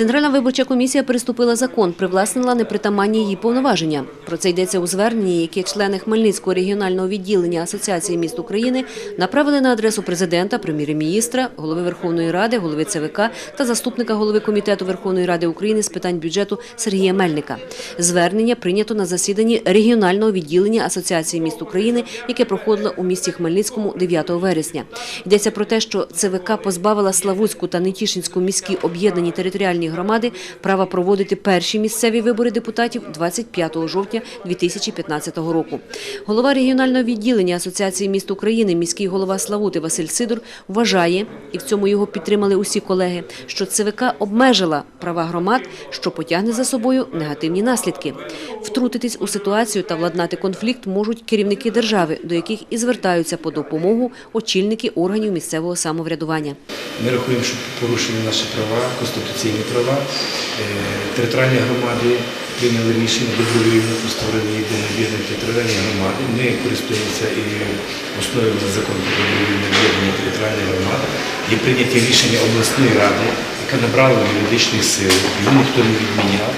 Центральна виборча комісія переступила закон, привласнила непритаманні її повноваження. Про це йдеться у зверненні, яке члени Хмельницького регіонального відділення Асоціації міст України направили на адресу президента, прем'єр-міністра, голови Верховної Ради, голови ЦВК та заступника голови комітету Верховної Ради України з питань бюджету Сергія Мельника. Звернення прийнято на засіданні регіонального відділення Асоціації міст України, яке проходило у місті Хмельницькому 9 вересня. Йдеться про те, що ЦВК позбавила Славутську та Нетішинську міські об'єднані територіальні громади права проводити перші місцеві вибори депутатів 25 жовтня 2015 року. Голова регіонального відділення Асоціації міст України, міський голова Славути Василь Сидор вважає, і в цьому його підтримали усі колеги, що ЦВК обмежила права громад, що потягне за собою негативні наслідки. Втрутитись у ситуацію та владнати конфлікт можуть керівники держави, до яких і звертаються по допомогу очільники органів місцевого самоврядування. Ми рахуємо, що порушені наші права, конституційні права. Е, Територіальні громади прийняли рішення добровільно про створення єдиної об'єднаної територіальної громади. Ми користуємося і основою закон про добровільне об'єднання територіальних громад. Є прийняті рішення обласної ради, яка набрала юридичної сили. Його ніхто не відміняв.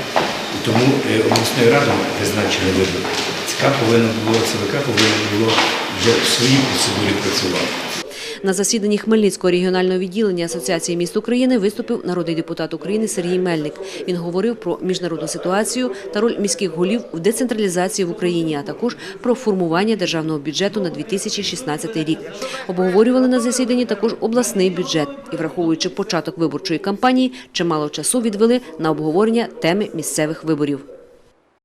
І тому е, обласною радою призначили вибори. ЦК повинно було, ЦВК повинно було вже в своїй процедурі працювати. На засіданні Хмельницького регіонального відділення Асоціації міст України виступив народний депутат України Сергій Мельник. Він говорив про міжнародну ситуацію та роль міських голів в децентралізації в Україні, а також про формування державного бюджету на 2016 рік. Обговорювали на засіданні також обласний бюджет і, враховуючи початок виборчої кампанії, чимало часу відвели на обговорення теми місцевих виборів.